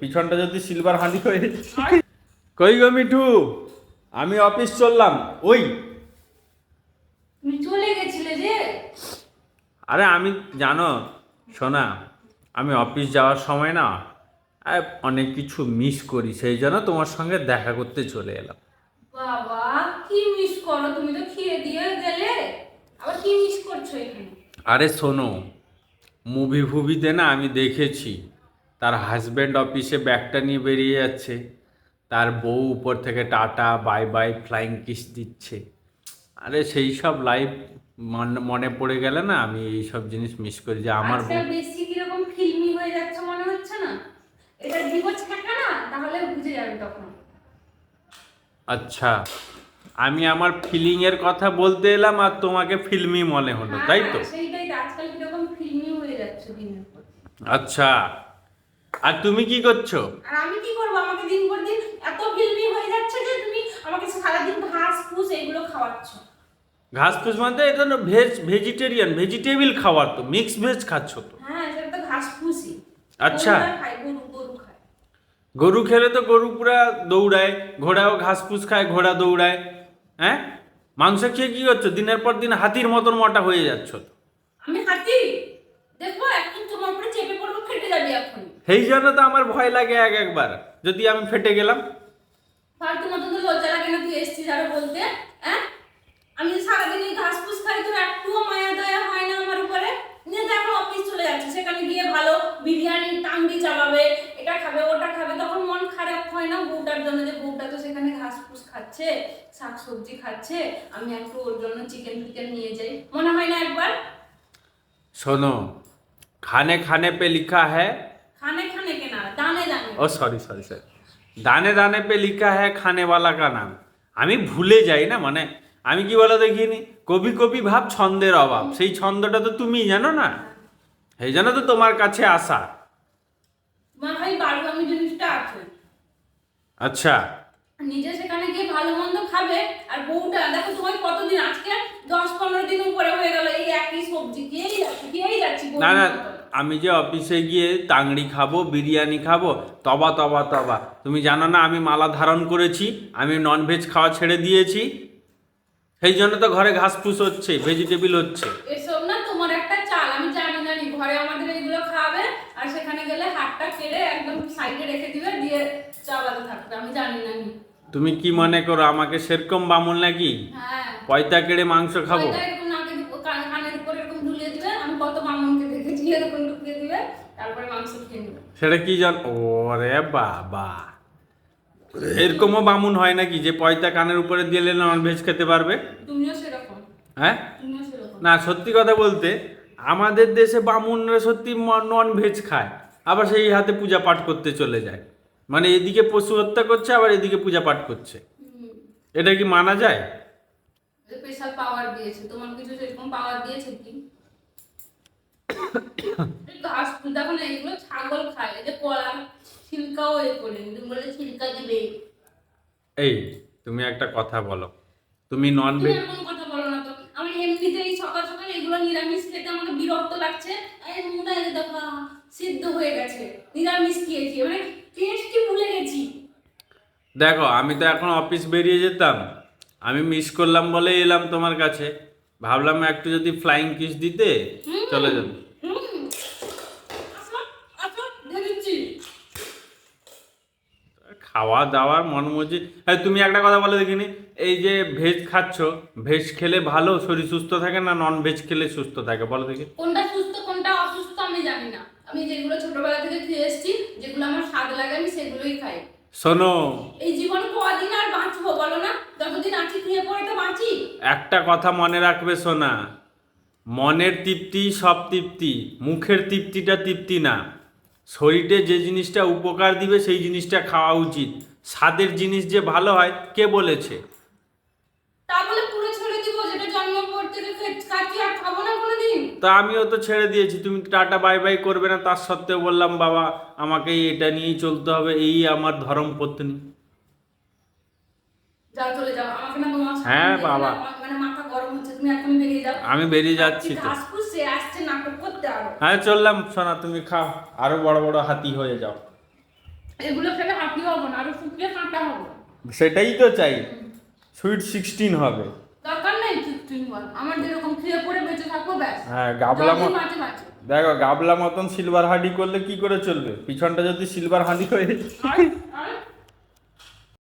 পিছনটা যদি সিলভার হাঁড়ি হয়ে কই গো মিঠু? আমি অফিস চললাম। ওই। তুমি চলে গেছিলে যে? আরে আমি জানো শোনা আমি অফিস যাওয়ার সময় না অনেক কিছু মিস করি সেই জন্য তোমার সঙ্গে দেখা করতে চলে এলাম। বাবা কি মিস করো? তুমি তো খেয়ে দিয়ে গেলে। আবার কি মিস করছ এখানে? আরে শোনো মুভি ফুভিতে না আমি দেখেছি তার হাজব্যান্ড অফিসে ব্যাগটা নিয়ে বেরিয়ে যাচ্ছে। তার বউ উপর থেকে tata bye bye flying kiss দিচ্ছে। আরে সেই সব লাইফ মনে পড়ে গেলে না আমি এই সব জিনিস মিস করি যে আমার বউ বেশি কীরকম ফিল্মি হয়ে যাচ্ছে মনে হচ্ছে না? এটা জীবন ছাকা না? তাহলে বুঝে যাবে তখন। আচ্ছা আমি আমার ফিলিং এর কথা বলতে এলাম আর তোমাকে ফিল্মি মনে হলো তাই তো? হ্যাঁ, সেইটাই আজকাল কীরকম ফিল্মি হয়ে যাচ্ছে দিনের পর। আচ্ছা আর তুমি কি করছ? আর আমি কি করব? আমাকে দিন পর দিন এত ফিল্মি হয়ে যাচ্ছে যে তুমি আমাকে সারাদিন ঘাস ফুস এগুলো খাওয়াচ্ছ। ঘাস ফুস মানে এটা না ভেজ ভেজিটেরিয়ান ভেজিটেবল খাবার তো মিক্স ভেজ খাচ্ছ তো। হ্যাঁ সেটা তো ঘাস ফুসই। আচ্ছা। গরু খেলে তো গরু পুরা দৌড়ায় ঘোড়াও ঘাস ফুস খায় ঘোড়া দৌড়ায় হ্যাঁ? মাংস খেয়ে কি করছ? দিনের পর দিন হাতির মতন মোটা হয়ে যাচ্ছ তো। আমি হাতি? দেখব একদিন তোমার উপরে চেপে পড়ব ফেটে যাবি এখন সেই জন্য তো আমার ভয় লাগে এক একবার। যদি আমি ফেটে গেলাম। ফালতু মতো তো লজ্জা লাগে না তুই এসছিস আরও বলতে হ্যাঁ আমি সারাদিন এই ঘাস ফুস খাই তোর একটুও মায়া দয়া হয় না আমার উপরে? নিয়ে তো এখন অফিস চলে যাচ্ছে সেখানে গিয়ে ভালো বিরিয়ানি টাঙ্গি চালাবে এটা খাবে ওটা খাবে তখন মন খারাপ হয় না বউটার জন্য যে বউটা তো সেখানে ঘাস ফুস খাচ্ছে শাক সবজি খাচ্ছে আমি একটু ওর জন্য চিকেন ফিকেন নিয়ে যাই। মনে হয় না একবার? শোনো খানে খানে পে লিখা হ্যায় ও সরি সরি সরি দানে দানে পে লিখা হ্যাঁ খানেওয়ালা কা নাম আমি ভুলে যাই না মানে আমি কি বলো দেখিনি? কবি কবি ভাব ছন্দের অভাব। সেই ছন্দটা তো তুমি জানো না? সেই জন্য তো তোমার কাছে আসা। আচ্ছা। নিজে সেখানে গিয়ে ভালো মন্দ খাবে আর বউটা দেখো তোমার কতদিন? আজকে দশ পনেরো দিন উপরে হয়ে গেল। এই একই সবজি খেয়েই যাচ্ছি খেয়েই যাচ্ছি না না আমি যে অফিসে গিয়ে তাংড়ি খাব বিরিয়ানি খাব তবা তবা তবা। তুমি জানো না আমি মালা ধারণ করেছি আমি ননভেজ খাওয়া ছেড়ে দিয়েছি। সেই জন্য তো ঘরে ঘাস ফুস হচ্ছে ভেজিটেবল হচ্ছে। এসব না তোমার একটা চাল আমি জানি জানি। ঘরে আমাদের এগুলো খাবে আর সেখানে গেলে হাতটা কেড়ে একদম সাইডে রেখে দিবে দিয়ে চালাতে থাকবে আমি জানি না তুমি কি মনে করো আমাকে সেরকম বামুন নাকি? হ্যাঁ। পয়তা কেড়ে মাংস খাব ওইটা এরকম নাকে দিব- কান- কানের উপরে এরকম ঝুলিয়ে দিবে আমি কত মামনকে দেখেছি এরকম ঢুকিয়ে দিবে তারপরে মাংস খেয়ে নেবে সেটা কি জান? ওরে বাবা। এরকমও বামুন হয় নাকি যে পয়তা কানের উপরে দিলে ননভেজ খেতে পারবে? হ্যাঁ? না সত্যি কথা বলতে আমাদের দেশে বামুনরা সত্যি নন ভেজ খায় আবার সেই হাতে পূজা পাঠ করতে চলে যায়। মানে এদিকে পশু হত্যা করছে আবার এদিকে পূজা পাঠ করছে। এটা কি মানা যায়? স্পেশাল পাওয়ার দিয়েছে। তোমার কিছু সেরকম পাওয়ার দিয়েছে কি? এই ঘাস ফুল দেখো না এগুলো ছাগল খায় এই যে কলা ছিলকাও এ করে তুমি বলে ছিলকা দিবে এই তুমি একটা কথা বলো। তুমি নন ভেজ কথা বলো না তো। আমি এমনিতেই সকাল সকাল এগুলো নিরামিষ খেতে আমাকে বিরক্ত লাগছে। দেখো সিদ্ধ হয়ে গেছে। নিরামিষ খেয়েছি। মানে ভুলে গেছি। দেখো আমি তো এখন অফিস বেরিয়ে যেতাম। আমি মিস করলাম বলে এলাম তোমার কাছে। ভাবলাম একটু যদি ফ্লাইং কিস দিতে চলে যেত হুম আসো আসো দিয়ে দিচ্ছি খাওয়া দাওয়ার মন মজি তুমি একটা কথা বলে দেখিনি এই যে ভেজ খাচ্ছ ভেজ খেলে ভালো শরীর সুস্থ থাকে না নন ভেজ খেলে সুস্থ থাকে? বলো দেখি। কোনটা সুস্থ কোনটা অসুস্থ আমি জানি না। আমি যেগুলো ছোটবেলা থেকে খেয়ে এসেছি যেগুলো আমার স্বাদ লাগে আমি সেগুলোই খাই। শোনো। এই জীবন কদিন আর বাঁচবো বলো না? যতদিন আছি খেয়ে পরে তো বাঁচি। একটা কথা মনে রাখবে শোনা মনের তৃপ্তি সব তৃপ্তি মুখের তৃপ্তিটা তৃপ্তি না। শরীরে যে জিনিসটা উপকার দিবে সেই জিনিসটা খাওয়া উচিত। স্বাদের জিনিস যে ভালো হয় কে বলেছে? তা আমিও তো ছেড়ে দিয়েছি তুমি টাটা বাই বাই করবে না তার সত্ত্বেও বললাম বাবা আমাকে এটা নিয়েই চলতে হবে এই আমার ধর্ম পত্নী হ্যাঁ, বাবা। আমার মানে মাথা গরম হচ্ছে তুমি এখন বেরিয়ে যাও। আমি বেরিয়ে যাচ্ছি তো। ঘাস সে আসছে নাটক করতে আরও। হ্যাঁ চললাম সোনা তুমি খাও। আরও বড় বড় হাতি হয়ে যাও। এগুলো খেলে হবে না আরও শুকিয়ে কাঁটা হবে। সেটাই তো চাই। সুইট সিক্সটিন হবে। দরকার নেই ফিফটিন বল আমার যেরকম খেয়ে পরে বেঁচে থাকব ব্যাস। হ্যাঁ গাবলা দেখো গাবলা মতন সিলভার হাঁডি করলে কি করে চলবে? পিছনটা যদি সিলভার হাঁডি হয়ে